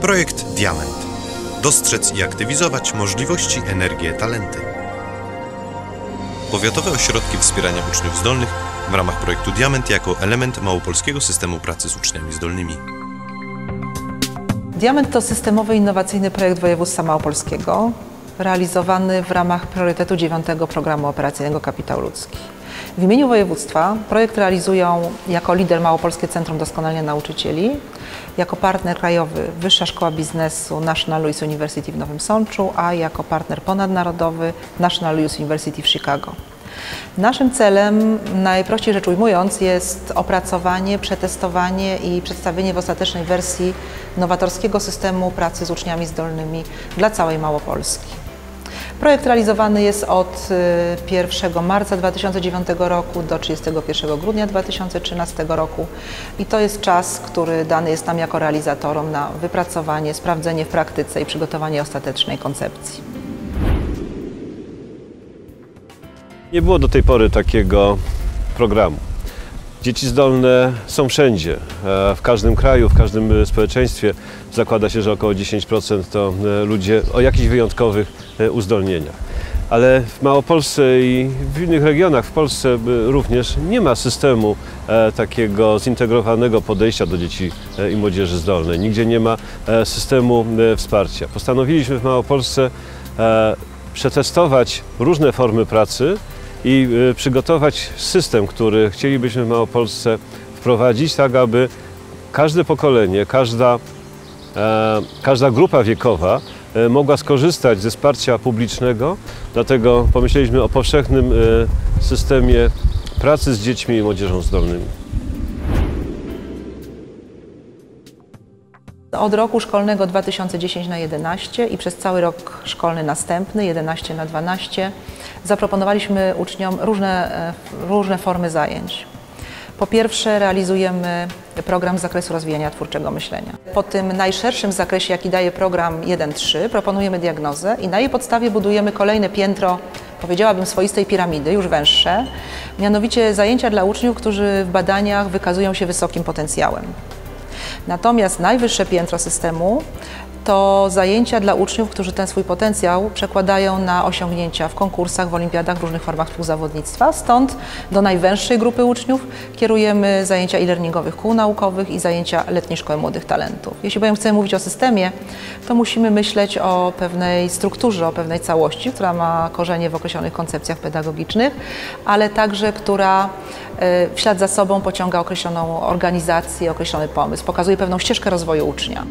Projekt Diament. Dostrzec i aktywizować możliwości, energię, talenty. Powiatowe ośrodki wspierania uczniów zdolnych w ramach projektu Diament jako element małopolskiego systemu pracy z uczniami zdolnymi. Diament to systemowy, innowacyjny projekt województwa małopolskiego, realizowany w ramach priorytetu 9 Programu Operacyjnego Kapitał Ludzki. W imieniu województwa projekt realizują jako lider Małopolskie Centrum Doskonalenia Nauczycieli, jako partner krajowy Wyższa Szkoła Biznesu National Louis University w Nowym Sączu, a jako partner ponadnarodowy National Louis University w Chicago. Naszym celem, najprościej rzecz ujmując, jest opracowanie, przetestowanie i przedstawienie w ostatecznej wersji nowatorskiego systemu pracy z uczniami zdolnymi dla całej Małopolski. Projekt realizowany jest od 1 marca 2009 roku do 31 grudnia 2013 roku i to jest czas, który dany jest nam jako realizatorom na wypracowanie, sprawdzenie w praktyce i przygotowanie ostatecznej koncepcji. Nie było do tej pory takiego programu. Dzieci zdolne są wszędzie, e, w każdym kraju, w każdym społeczeństwie. Zakłada się, że około 10% to e, ludzie o jakichś wyjątkowych e, uzdolnieniach. Ale w Małopolsce i w innych regionach w Polsce również nie ma systemu takiego zintegrowanego podejścia do dzieci i młodzieży zdolnej. Nigdzie nie ma systemu wsparcia. Postanowiliśmy w Małopolsce przetestować różne formy pracy, i y, przygotować system, który chcielibyśmy w Małopolsce wprowadzić, tak aby każde pokolenie, każda, e, każda grupa wiekowa e, mogła skorzystać ze wsparcia publicznego. Dlatego pomyśleliśmy o powszechnym e, systemie pracy z dziećmi i młodzieżą zdolnymi. Od roku szkolnego 2010 na 11 i przez cały rok szkolny następny 11 na 12 zaproponowaliśmy uczniom różne, e, różne formy zajęć. Po pierwsze realizujemy program z zakresu rozwijania twórczego myślenia. Po tym najszerszym zakresie, jaki daje program 1.3, proponujemy diagnozę i na jej podstawie budujemy kolejne piętro, powiedziałabym swoistej piramidy, już węższe, mianowicie zajęcia dla uczniów, którzy w badaniach wykazują się wysokim potencjałem. Natomiast najwyższe piętro systemu to zajęcia dla uczniów, którzy ten swój potencjał przekładają na osiągnięcia w konkursach, w olimpiadach, w różnych formach współzawodnictwa. Stąd do najwęższej grupy uczniów kierujemy zajęcia e-learningowych kół naukowych i zajęcia letniej szkoły młodych talentów. Jeśli bowiem chcemy mówić o systemie, to musimy myśleć o pewnej strukturze, o pewnej całości, która ma korzenie w określonych koncepcjach pedagogicznych, ale także która e, w ślad za sobą pociąga określoną organizację, określony pomysł, pokazuje pewną ścieżkę rozwoju ucznia.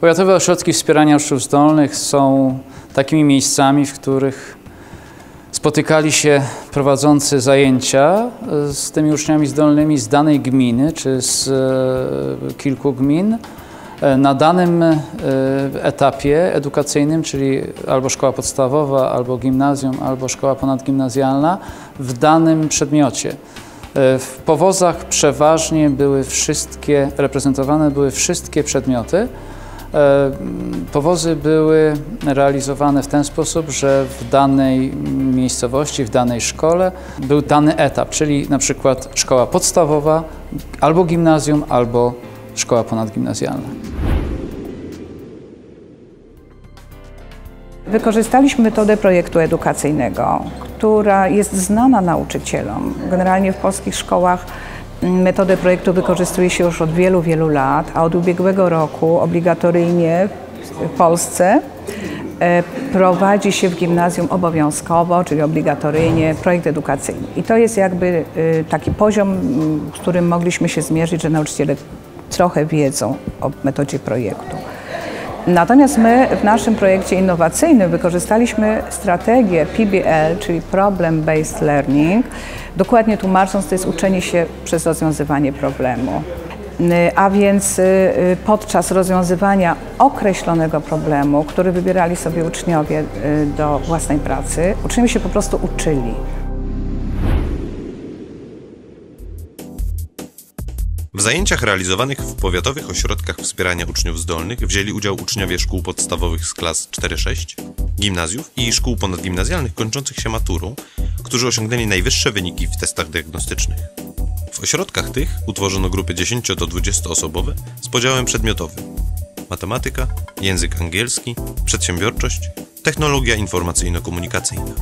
Powiatowe ośrodki wspierania uczniów zdolnych są takimi miejscami, w których spotykali się prowadzący zajęcia z tymi uczniami zdolnymi z danej gminy czy z e, kilku gmin e, na danym e, etapie edukacyjnym, czyli albo szkoła podstawowa, albo gimnazjum, albo szkoła ponadgimnazjalna w danym przedmiocie. W powozach przeważnie były wszystkie, reprezentowane były wszystkie przedmioty, powozy były realizowane w ten sposób, że w danej miejscowości, w danej szkole był dany etap, czyli na przykład szkoła podstawowa, albo gimnazjum, albo szkoła ponadgimnazjalna. Wykorzystaliśmy metodę projektu edukacyjnego, która jest znana nauczycielom. Generalnie w polskich szkołach Metodę projektu wykorzystuje się już od wielu, wielu lat, a od ubiegłego roku obligatoryjnie w Polsce e, prowadzi się w gimnazjum obowiązkowo, czyli obligatoryjnie projekt edukacyjny. I to jest jakby e, taki poziom, z którym mogliśmy się zmierzyć, że nauczyciele trochę wiedzą o metodzie projektu. Natomiast my w naszym projekcie innowacyjnym wykorzystaliśmy strategię PBL, czyli Problem Based Learning, dokładnie tłumacząc, to jest uczenie się przez rozwiązywanie problemu. A więc y, y, podczas rozwiązywania określonego problemu, który wybierali sobie uczniowie y, do własnej pracy, uczniowie się po prostu uczyli. W zajęciach realizowanych w powiatowych ośrodkach wspierania uczniów zdolnych wzięli udział uczniowie szkół podstawowych z klas 4-6, gimnazjów i szkół ponadgimnazjalnych kończących się maturą, którzy osiągnęli najwyższe wyniki w testach diagnostycznych. W ośrodkach tych utworzono grupy 10 do 20 osobowe z podziałem przedmiotowym: matematyka, język angielski, przedsiębiorczość, technologia informacyjno-komunikacyjna.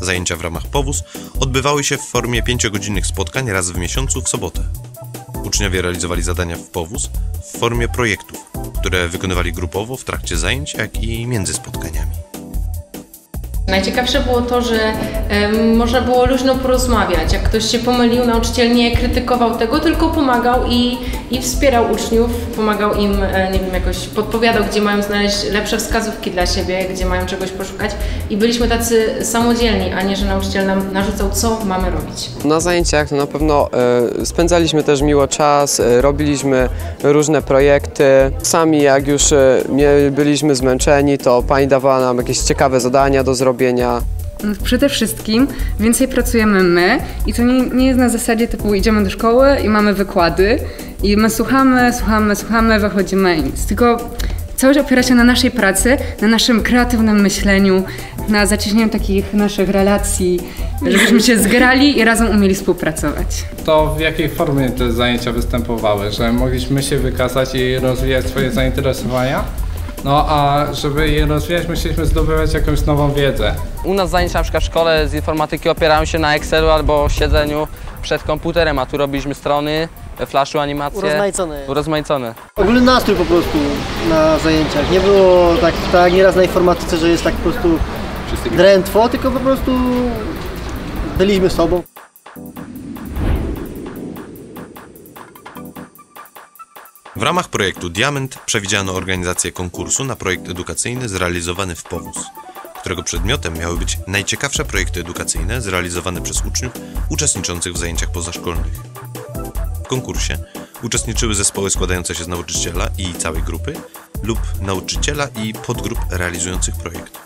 Zajęcia w ramach POWUS odbywały się w formie pięciogodzinnych spotkań raz w miesiącu w sobotę. Uczniowie realizowali zadania w POWUS w formie projektów, które wykonywali grupowo w trakcie zajęć, jak i między spotkaniami. Najciekawsze było to, że można było luźno porozmawiać. Jak ktoś się pomylił, nauczyciel nie krytykował tego, tylko pomagał i, i wspierał uczniów, pomagał im, e, nie wiem, jakoś podpowiadał, gdzie mają znaleźć lepsze wskazówki dla siebie, gdzie mają czegoś poszukać. I byliśmy tacy samodzielni, a nie, że nauczyciel nam narzucał, co mamy robić. Na zajęciach na pewno e, spędzaliśmy też miło czas, e, robiliśmy różne projekty. Sami jak już nie byliśmy zmęczeni, to pani dawała nam jakieś ciekawe zadania do zrobienia. No, Przede wszystkim więcej pracujemy my i to nie, nie jest na zasadzie typu idziemy do szkoły i mamy wykłady i my słuchamy, słuchamy, słuchamy, wychodzimy i nic. Tylko całość opiera się na naszej pracy, na naszym kreatywnym myśleniu, na zacieśnieniu takich naszych relacji, żebyśmy się zgrali i razem umieli współpracować. To w jakiej formie te zajęcia występowały, że mogliśmy się wykazać i rozwijać swoje zainteresowania? No a żeby je rozwijać, musieliśmy zdobywać jakąś nową wiedzę. U nas zajęcia na przykład w szkole z informatyki opierają się na Excelu albo siedzeniu przed komputerem, a tu robiliśmy strony, Flashu animacje. Urozmaicone. Urozmaicone. Ogólny nastrój po prostu na zajęciach. Nie było tak, tak nieraz na informatyce, że jest tak po prostu drętwo, tylko po prostu byliśmy sobą. W ramach projektu Diament przewidziano organizację konkursu na projekt edukacyjny zrealizowany w POWUS, którego przedmiotem miały być najciekawsze projekty edukacyjne zrealizowane przez uczniów uczestniczących w zajęciach pozaszkolnych. W konkursie uczestniczyły zespoły składające się z nauczyciela i całej grupy lub nauczyciela i podgrup realizujących projekt.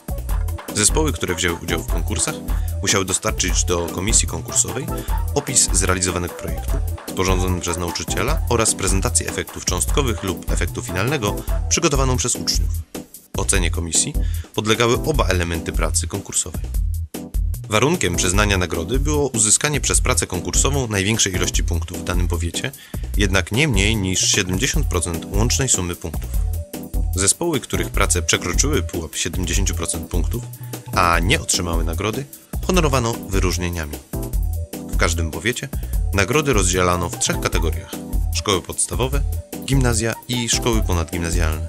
Zespoły, które wzięły udział w konkursach, musiały dostarczyć do komisji konkursowej opis zrealizowanych projektów, sporządzony przez nauczyciela oraz prezentację efektów cząstkowych lub efektu finalnego przygotowaną przez uczniów. Ocenie komisji podlegały oba elementy pracy konkursowej. Warunkiem przyznania nagrody było uzyskanie przez pracę konkursową największej ilości punktów w danym powiecie, jednak nie mniej niż 70% łącznej sumy punktów. Zespoły, których prace przekroczyły pułap 70% punktów, a nie otrzymały nagrody, honorowano wyróżnieniami. W każdym powiecie nagrody rozdzielano w trzech kategoriach: szkoły podstawowe, gimnazja i szkoły ponadgimnazjalne.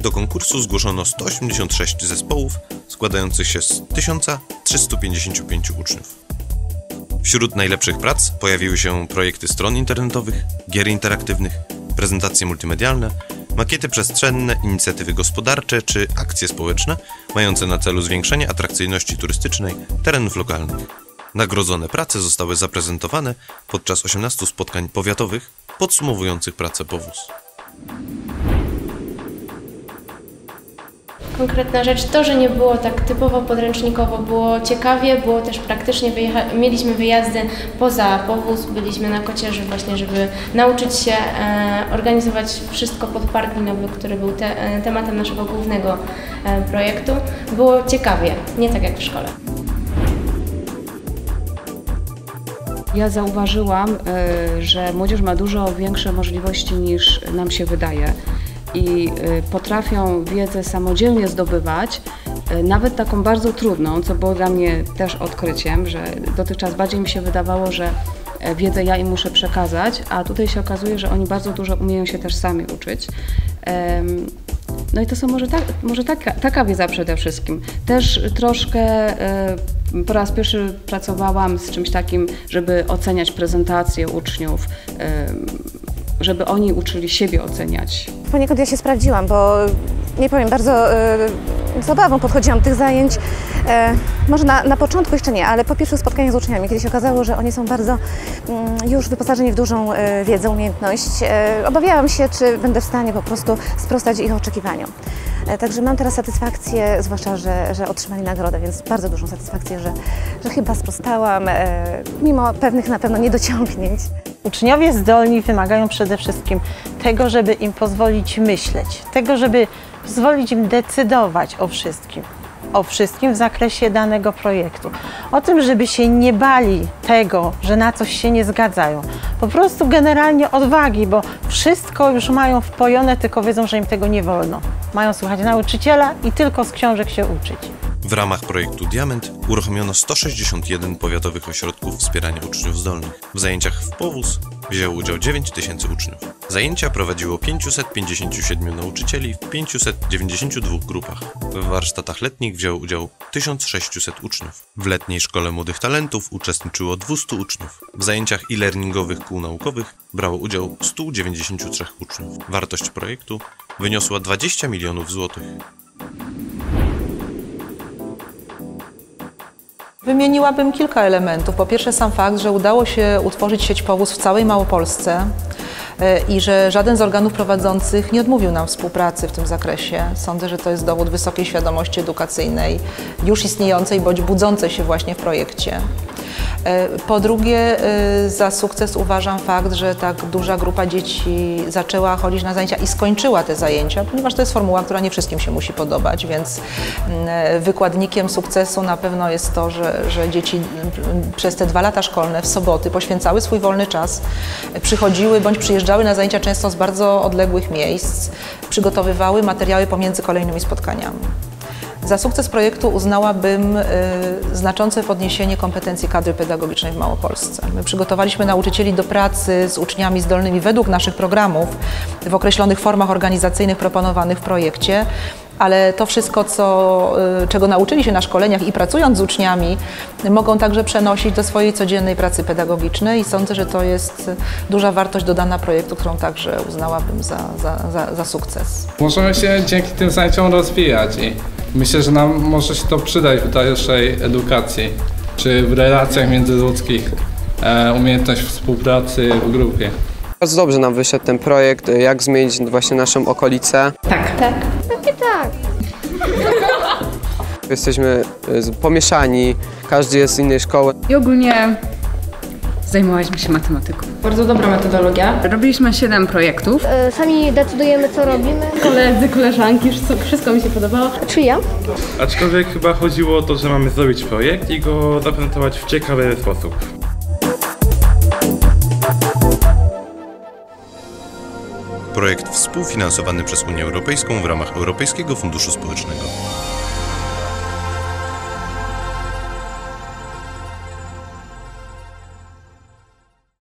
Do konkursu zgłoszono 186 zespołów składających się z 1355 uczniów. Wśród najlepszych prac pojawiły się projekty stron internetowych, gier interaktywnych, prezentacje multimedialne, makiety przestrzenne, inicjatywy gospodarcze czy akcje społeczne mające na celu zwiększenie atrakcyjności turystycznej terenów lokalnych. Nagrodzone prace zostały zaprezentowane podczas 18 spotkań powiatowych podsumowujących pracę powóz. Konkretna rzecz, to, że nie było tak typowo podręcznikowo, było ciekawie, było też praktycznie, wyjecha- mieliśmy wyjazdy poza powóz, byliśmy na kocierzy właśnie, żeby nauczyć się e, organizować wszystko pod park linowy, który był te, e, tematem naszego głównego e, projektu. Było ciekawie, nie tak jak w szkole. Ja zauważyłam, y, że młodzież ma dużo większe możliwości niż nam się wydaje i y, potrafią wiedzę samodzielnie zdobywać, y, nawet taką bardzo trudną, co było dla mnie też odkryciem, że dotychczas bardziej mi się wydawało, że e, wiedzę ja im muszę przekazać, a tutaj się okazuje, że oni bardzo dużo umieją się też sami uczyć. No i to są może, tak, może taka, taka wiedza przede wszystkim. Też troszkę e, po raz pierwszy pracowałam z czymś takim, żeby oceniać prezentacje uczniów, żeby oni uczyli siebie oceniać. Poniekąd ja się sprawdziłam, bo nie powiem, bardzo e, z obawą podchodziłam do tych zajęć. E, może na, na początku jeszcze nie, ale po pierwszych spotkaniach z uczniami, kiedy się okazało, że oni są bardzo mm, już wyposażeni w dużą e, wiedzę, umiejętność, obawiałam się, czy będę w stanie po prostu sprostać ich oczekiwaniom. E, Także mam teraz satysfakcję, zwłaszcza, że, że otrzymali nagrodę, więc bardzo dużą satysfakcję, że, że chyba sprostałam, e, mimo pewnych na pewno niedociągnięć. Uczniowie zdolni wymagają przede wszystkim tego, żeby im pozwolić myśleć, tego, żeby pozwolić im decydować o wszystkim. O wszystkim w zakresie danego projektu. O tym, żeby się nie bali tego, że na coś się nie zgadzają. Po prostu generalnie odwagi, bo wszystko już mają wpojone, tylko wiedzą, że im tego nie wolno. Mają słuchać nauczyciela i tylko z książek się uczyć. W ramach projektu Diament uruchomiono 161 powiatowych ośrodków wspierania uczniów zdolnych. W zajęciach w powóz wzięło udział 9 tysięcy uczniów. Zajęcia prowadziło 557 nauczycieli w 592 grupach. W warsztatach letnich wzięło udział 1600 uczniów. W letniej Szkole Młodych Talentów uczestniczyło 200 uczniów. W zajęciach e-learningowych kół naukowych brało udział 193 uczniów. Wartość projektu wyniosła 20 milionów złotych. Wymieniłabym kilka elementów. Po pierwsze sam fakt, że udało się utworzyć sieć powóz w całej Małopolsce e, i że żaden z organów prowadzących nie odmówił nam współpracy w tym zakresie. Sądzę, że to jest dowód wysokiej świadomości edukacyjnej, już istniejącej bądź budzącej się właśnie w projekcie. E, Po drugie, e, za sukces uważam fakt, że tak duża grupa dzieci zaczęła chodzić na zajęcia i skończyła te zajęcia, ponieważ to jest formuła, która nie wszystkim się musi podobać, więc mm, e, wykładnikiem sukcesu na pewno jest to, że, że dzieci mm, przez te dwa lata szkolne w soboty poświęcały swój wolny czas, przychodziły bądź przyjeżdżały na zajęcia często z bardzo odległych miejsc, przygotowywały materiały pomiędzy kolejnymi spotkaniami. Za sukces projektu uznałabym y, znaczące podniesienie kompetencji kadry pedagogicznej w Małopolsce. My przygotowaliśmy nauczycieli do pracy z uczniami zdolnymi według naszych programów w określonych formach organizacyjnych proponowanych w projekcie, ale to wszystko, co, y, czego nauczyli się na szkoleniach i pracując z uczniami, mogą także przenosić do swojej codziennej pracy pedagogicznej i sądzę, że to jest duża wartość dodana projektu, którą także uznałabym za, za, za, za sukces. Możemy się dzięki tym zajęciom rozwijać i myślę, że nam może się to przydać w dalszej edukacji, czy w relacjach międzyludzkich, e, umiejętność współpracy w grupie. Bardzo dobrze nam wyszedł ten projekt, e, jak zmienić właśnie naszą okolicę. Tak. Tak. Tak. Jesteśmy e, pomieszani, każdy jest z innej szkoły. I ogólnie zajmowaliśmy się matematyką. Bardzo dobra metodologia. Robiliśmy 7 projektów. E, Sami decydujemy, co robimy. Koledzy, koleżanki, wszystko, wszystko mi się podobało. Czy ja? Aczkolwiek chyba chodziło o to, że mamy zrobić projekt i go zaprezentować w ciekawy sposób. Projekt współfinansowany przez Unię Europejską w ramach Europejskiego Funduszu Społecznego.